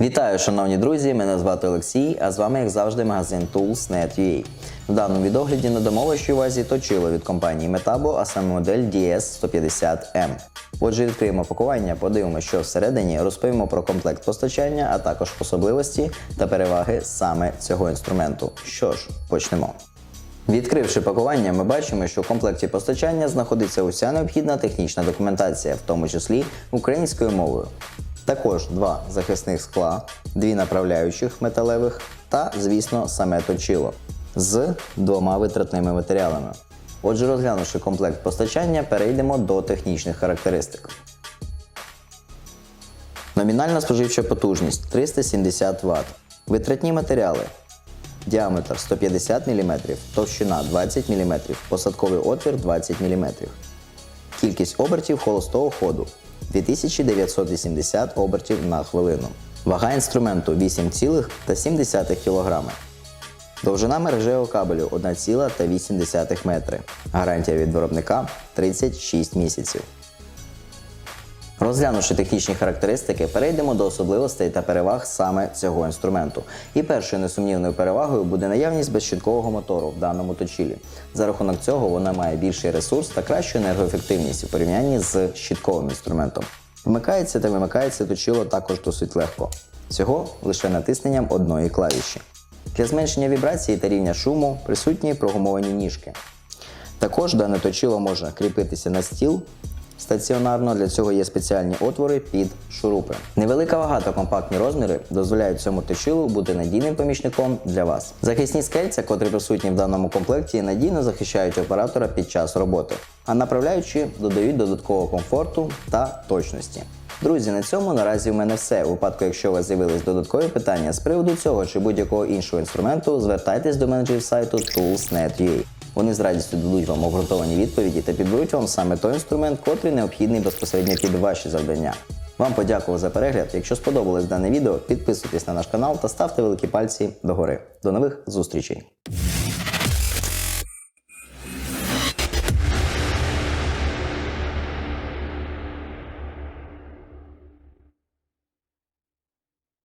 Вітаю, шановні друзі! Мене звати Олексій, а з вами, як завжди, магазин Tools.net.ua. В даному відогляді надамо вашій увазі точило від компанії Metabo, а саме модель DS150M. Отже, відкриємо пакування, подивимося, що всередині, розповімо про комплект постачання, а також особливості та переваги саме цього інструменту. Що ж, почнемо. Відкривши пакування, ми бачимо, що в комплекті постачання знаходиться уся необхідна технічна документація, в тому числі українською мовою. Також два захисних скла, дві направляючих металевих та, звісно, саме точило з двома витратними матеріалами. Отже, розглянувши комплект постачання, перейдемо до технічних характеристик. Номінальна споживча потужність 370 Вт. Витратні матеріали. Діаметр 150 мм, товщина 20 мм, посадковий отвір 20 мм. Кількість обертів холостого ходу 2980 обертів на хвилину. Вага інструменту 8,7 кг. Довжина мережевого кабелю 1,8 метри. Гарантія від виробника 36 місяців. Розглянувши технічні характеристики, перейдемо до особливостей та переваг саме цього інструменту. І першою несумнівною перевагою буде наявність безщиткового мотору в даному точилі. За рахунок цього вона має більший ресурс та кращу енергоефективність у порівнянні з щитковим інструментом. Вмикається та вимикається точило також досить легко. Всього лише натисненням одної клавіші. Для зменшення вібрації та рівня шуму присутні прогумовані ніжки. Також дане точило може кріпитися на стіл стаціонарно. Для цього є спеціальні отвори під шурупи. Невелика вага та компактні розміри дозволяють цьому точилу бути надійним помічником для вас. Захисні скельця, котрі присутні в даному комплекті, надійно захищають оператора під час роботи, а направляючи додають додаткового комфорту та точності. Друзі, на цьому наразі в мене все. У випадку, якщо у вас з'явились додаткові питання з приводу цього чи будь-якого іншого інструменту, звертайтесь до менеджерів сайту Tools.net.ua. Вони з радістю дадуть вам обґрунтовані відповіді та підберуть вам саме той інструмент, котрий необхідний безпосередньо під ваші завдання. Вам подякував за перегляд. Якщо сподобалось дане відео, підписуйтесь на наш канал та ставте великі пальці догори. До нових зустрічей!